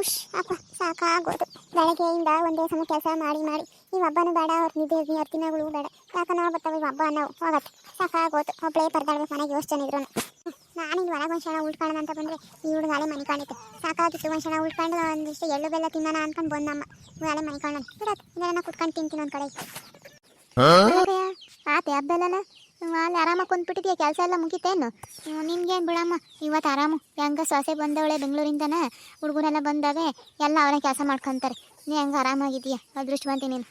ಉಶ್ ಅಪ್ಪ ಸಾಕಾಗೋದು. ಬೆಳಗ್ಗೆಯಿಂದ ಒಂದೇ ಸಮ ಕೆಲಸ ಮಾಡಿ ಮಾಡಿ. ನೀವು ಹಬ್ಬನೂ ಬೇಡ ಅವ್ರ ನಿದ್ದೆ ಅವ್ರ ದಿನಗಳು ಬೇಡ. ಯಾಕೆ ನಾವು ಬರ್ತಾವೆ ಇವ್ ಹಬ್ಬ ನಾವು ಹೋಗತ್ತೆ ಸಾಕಾಗೋದು. ಒಬ್ಬಳೇ ಪರ್ದಾಡ್ಬೇಕು ಮನೆಗೆ ಯೋಚನೆ ಇದ್ರು ನಾನು ಇಲ್ಲಿ ಒಳಗೆ ಒಂದು ಕ್ಷಣ ಉಳ್ಕೊಳ್ಳೋಣ ಅಂತ ಬಂದರೆ ಈ ಹುಡುಗಾಲೆ ಮನೆ ಕಾಣಿತ್ತು ಸಾಕಾಗಿತ್ತು ಒಂದು ಕ್ಷಣ ಉಳ್ಕೊಂಡು ಒಂದಿಷ್ಟು ಎಳ್ಳು ಬೆಲ್ಲ ತಿನ್ನೋಣ ಅನ್ಕೊಂಡು ಬಂದಮ್ಮ. ಹುಡುಗಾಲೆ ಮನೆ ಕಾಣೋಣ ಬಿಡತ್ತೆ ಇದನ್ನ ಕುತ್ಕೊಂಡು ತಿಂತೀನಿ ಒಂದು ಕಡೆ. ಆತೆ ಹಬ್ಬೆಲ್ಲ ಅಲ್ಲಿ ಆರಾಮಾಗಿ ಕುಂತ್ಬಿಟ್ಟಿದ್ಯಾ? ಕೆಲಸ ಎಲ್ಲ ಮುಗಿತೇನು? ನಿನ್ಗೇನು ಬಿಡಮ್ಮ? ಇವತ್ತು ಆರಾಮು. ಹೆಂಗ ಸೊಸೆ ಬಂದವಳೆ ಬೆಂಗಳೂರಿಂದನ? ಹುಡುಗರೆಲ್ಲ ಬಂದವೆ. ಎಲ್ಲ ಅವರೇ ಕೆಲಸ ಮಾಡ್ಕೊಂತಾರೆ. ನೀ ಹೆಂಗೆ ಆರಾಮಾಗಿದೀಯ ಅದೃಷ್ಟವಂತಿ ನೀನು.